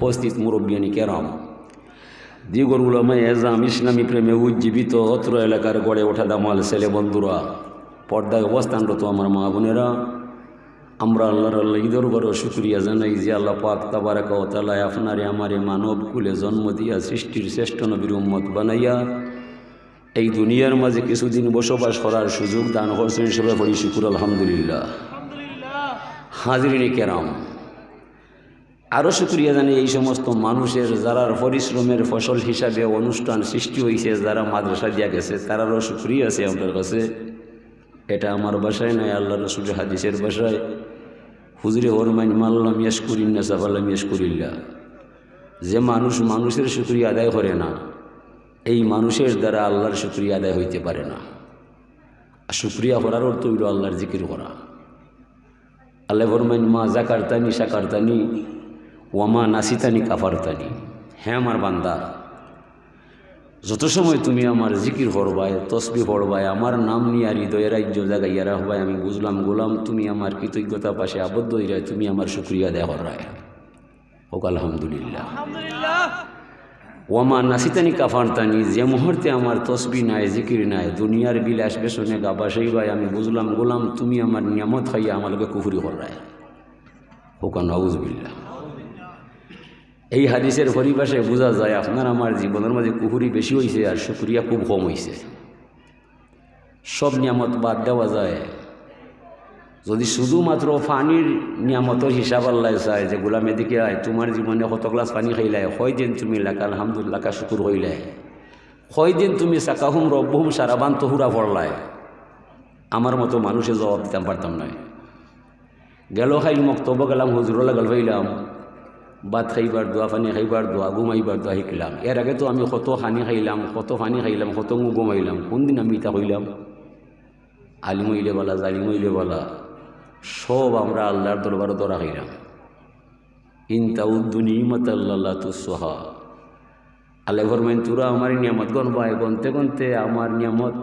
উপস্থিত মুরব্বিয়ানি কেরাম দিগর উলামায় এজাম ইসলামী প্রেমে উজ্জীবিত অত্র এলাকার গড়ে ওঠা দামাল ছেলে বন্ধুরা, পর্দায় অবস্থানরত আমার মা বোনেরা, আমরা আল্লাহর আল্লাহ ঈদর বড় শুক্রিয়া জানাই যে আল্লাহ পাক তাবারাকা ও তালায় আপনারে আমারে মানব কুলে জন্ম দিয়া সৃষ্টির শ্রেষ্ঠ নবীর উম্মত বানাইয়া এই দুনিয়ার মাঝে কিছুদিন বসবাস করার সুযোগ দান করছেন হিসেবে পড়ি শুকুর, আলহামদুলিল্লাহ। হাজিরিনে কেরাম আরও শুক্রিয়া জানি এই সমস্ত মানুষের যারা পরিশ্রমের ফসল হিসাবে অনুষ্ঠান সৃষ্টি হয়েছে যারা মাদ্রাসা দিয়া গেছে, তারারও শুক্রিয়া আছে আপনার কাছে। এটা আমার বাসায় নয়, আল্লাহ রসুল হাদিসের বাসায়। হুজরে হরমাইন মাল্লাম ইয়াসকুরিন্না সাফাল্লাম ইয়াসকুরিল্লা যে মানুষ মানুষের শুক্রিয়া আদায় করে না, এই মানুষের দ্বারা আল্লাহর শুক্রিয়া আদায় হইতে পারে না। আর শুক্রিয়া করার অর্থ হইল আল্লাহর জিকির করা। আল্লাহ ফরমাইন, মা জাকারতানি সাকারতানি ওয়ামা নাসিতানি কাফারতানি। হ্যাঁ আমার বান্দা যত সময় তুমি আমার জিকির করবায় তসবি পড়বায় আমার নাম নিয়ে আর হৃদয়ের রাজ্য জাগাইয়া রাখবায় আমি বুঝলাম গোলাম তুমি আমার কৃতজ্ঞতা পাশে আবদ্ধ হইরায় তুমি আমার শুক্রিয়া দেহ রায়। হোক আলহামদুলিল্লাহ। ওয়ামা নাসিতানি কাফারতানি যে মুহূর্তে আমার তসবি নাই জিকির নাই দুনিয়ার বিলাস বেসনে গাবাসাই ভাই আমি বুঝলাম গোলাম তুমি আমার নিয়ামত খাইয়া আমাকে কুফুরি করায় হোকা নওয়াজবিল্লা এই হাদিসের পরিভাষায় বোঝা যায় আপনার আমার জীবনের মাঝে কুহুরি বেশি হয়েছে আর শুক্রিয়া খুব কম হয়েছে সব নিয়ামত বাদ দেওয়া যায়। যদি শুধুমাত্র পানির নিয়ামতের হিসাব আল্লাহ চায় যে, গোলাম এদিকে আয়, তোমার জীবনে কত গ্লাস পানি খাইলাই হয় দিন তুমি লাকা, আলহামদুলিল্লাহ, কা শুকুর হইলাই হয় দিন তুমি সাকাহুম, রব্বহুম, সারাবান, তহুরা পড়লাই আমার মতো মানুষে জবাব দিতাম, পারতাম নয় গেল খাইল, মক্তব্য গেলাম হুজুরলা গেল হইলাম। ভাত খাইবার দোয়া, পানি খাইবার দোয়া, ঘুমাইবার দোয়া শিখলাম এর আগে তো আমি কত পানি খাইলাম কত পানি খাইলাম কত ঘুমাইলাম। কোনদিন আমি ইটা হইলাম আলিমইলে বলা জালিমইলে বলা। সব আমরা আল্লাহর দরবারে দরা খাইলাম। ইনতাউদ্দুনিমত আল্লাহ তুসহা। আল্লাহ ফরমাইন, তোরা আমার নিয়ামত গণবায় গনতে গনতে আমার নিয়ামত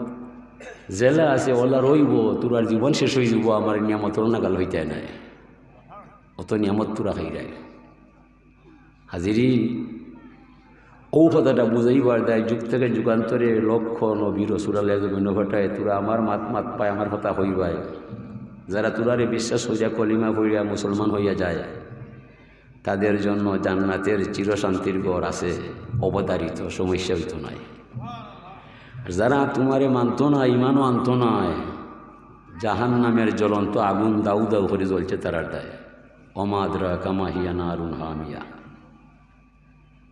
জেলা আছে, ওলা রইব, তোরার জীবন শেষ হয়ে যাব, আমার নিয়ামতর নাগাল হইতে নাই। অত নিয়ামত তোরা খাই যায় হাজিরি ও কথাটা বুঝাইবার দেয়, যুগ থেকে যুগান্তরে লক্ষ নবী রসুরালে জমিন ঘটায়, তোরা আমার মাত মাত পায়, আমার কথা হইবাই যারা তোরারে বিশ্বাস হইয়া, কলিমা করিয়া মুসলমান হইয়া যায়, তাদের জন্য জান্নাতের চিরশান্তির গড় আছে, অবতারিত, সমস্যা হইত নাই। যারা তোমারে মানত না, ইমানও আনত নয় জাহান নামের জ্বলন্ত আগুন দাউ দাউ করে জ্বলছে তারার দায়। অমাদরা কামাহিয়া নারুন হামিয়া।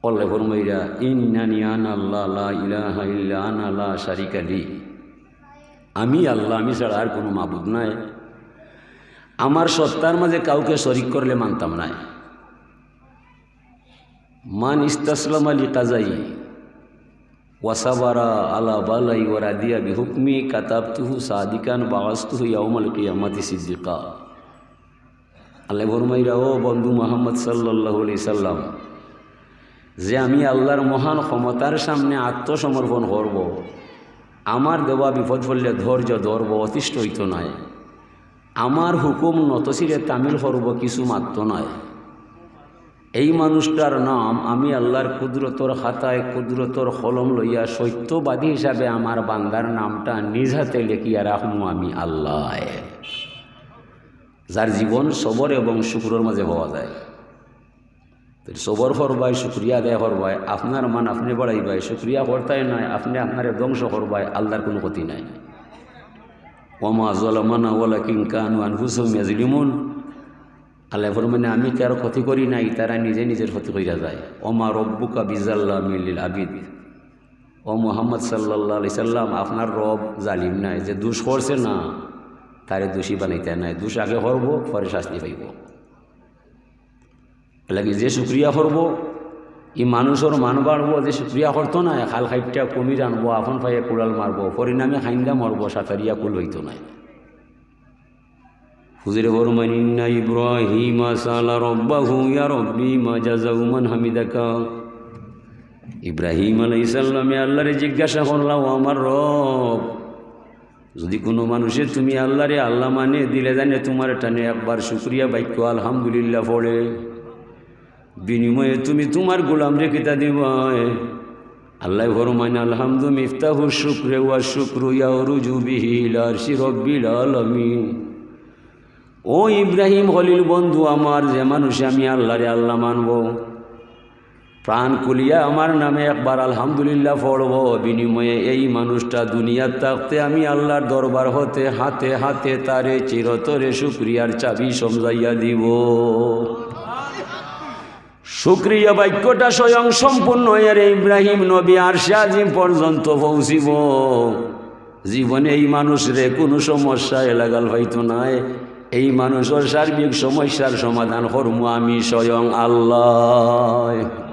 অল্লাহ ফরমাইরা ইন্নানি আন আল্লাহ, লা ইলাহা আনা, লা শারিকা আমি আল্লাহ, আমি ছাড়া আর কোনো মাবুদ নাই। আমার সত্তার মাঝে কাউকে শরিক করলে মানতাম নাই মান ইস্তাসলাম আলী কাজাই ওয়াসাবারা আলা বালাই ওরা দিয়া বিহুকমি, কাতাবতুহু সাদিকান বাওয়াস্তুহু ইয়াউমাল কিয়ামাতি সিদ্দিকা। আল্লাহ ফরমাইরা ও বন্ধু মোহাম্মদ আলাইহি সাল্লাম যে আমি আল্লাহর মহান ক্ষমতার সামনে আত্মসমর্পণ করব। আমার দেওয়া বিপদ পড়লে ধৈর্য ধরব, অতিষ্ঠ হইত নয়। আমার হুকুম নতশিরে তামিল করব, কিছু মাত্র নয়। এই মানুষটার নাম আমি আল্লাহর কুদরতর খাতায় কুদরতর কলম লইয়া সত্যবাদী হিসাবে আমার বান্দার নামটা নিজ হাতে লেখিয়া রাখব আমি আল্লাহ। যার জীবন সবর এবং শুক্রর মাঝে পাওয়া যায়। সবর করবাই শুক্রিয়া দেয় করবাই আপনার মান আপনি বাড়াইবাই, শুক্রিয়া করতাই নাই, আপনি আপনার ধ্বংস করবাই, আল্লাহর কোনো ক্ষতি নাই। ওমা জলমানা ওলা কিংকানু আনহুসম ইয়াজলিমুন। আল্লাহ ফরমানে, আমি কারও ক্ষতি করি নাই? তারা নিজে নিজের ক্ষতি করিয়া যায়। ওমা রব্বুকা বিজাল্লা মিল্লিল আবিদ। ও মোহাম্মদ সাল্লাহ সাল্লাম, আপনার রব জালিম নাই, যে দুষ করছে না, তারে দোষী বানাইতে নাই। দুষ আগে করব, পরে শাস্তি পাইব। লাগে যে শুক্রিয়া করব? ই মানুষের মান বাড়বো যে শুক্রিয়া করতো না খাল খাইটা কমি জানব আপন পাইয়ে কুড়াল মারবো পরিণামে খাইন্দা মরবো সাঁতারিয়া কুল হইতো নাই। হুজুরে ইন্না ইব্রাহিম সালা রব্বাহু ইয়া রব্বি মা জাযাউ মান হামিদাকা। ইব্রাহিম আলাইহিস সালামে আল্লাহরে জিজ্ঞাসা করলাম আমার রব, যদি কোনো মানুষে তুমি আল্লাহরে আল্লাহ মানে দিলে জানে তোমার টানে একবার শুক্রিয়া, বাক্য আলহামদুলিল্লাহ পড়ে। বিনিময়ে তুমি তোমার গোলাম রেখিতা দিব আল্লাহ ফরমান আলহামদু মিফতাহু শুক্রে ওয়া শুক্রু ইয়ারুজু বিহি ইলা রব্বিল আলামিন। ও ইব্রাহিম হলিল বন্ধু, আমার যে মানুষে আমি আল্লাহরে আল্লাহ মানব। প্রাণ কুলিয়া আমার নামে একবার আলহামদুলিল্লাহ পড়ব। বিনিময়ে এই মানুষটা দুনিয়ার থাকতে আমি আল্লাহর দরবার হতে হাতে হাতে তারে চিরতরে শুক্রিয়ার চাবি সমজাইয়া দিব। শুক্রিয়া বাক্যটা স্বয়ং সম্পূর্ণ এর ইব্রাহিম নবী আর আজিম পর্যন্ত পৌঁছিব। জীবনে এই মানুষরে কোনো সমস্যা এলাকাল হয়তো নাই এই মানুষের সার্বিক সমস্যার সমাধান করব আমি স্বয়ং আল্লাহ।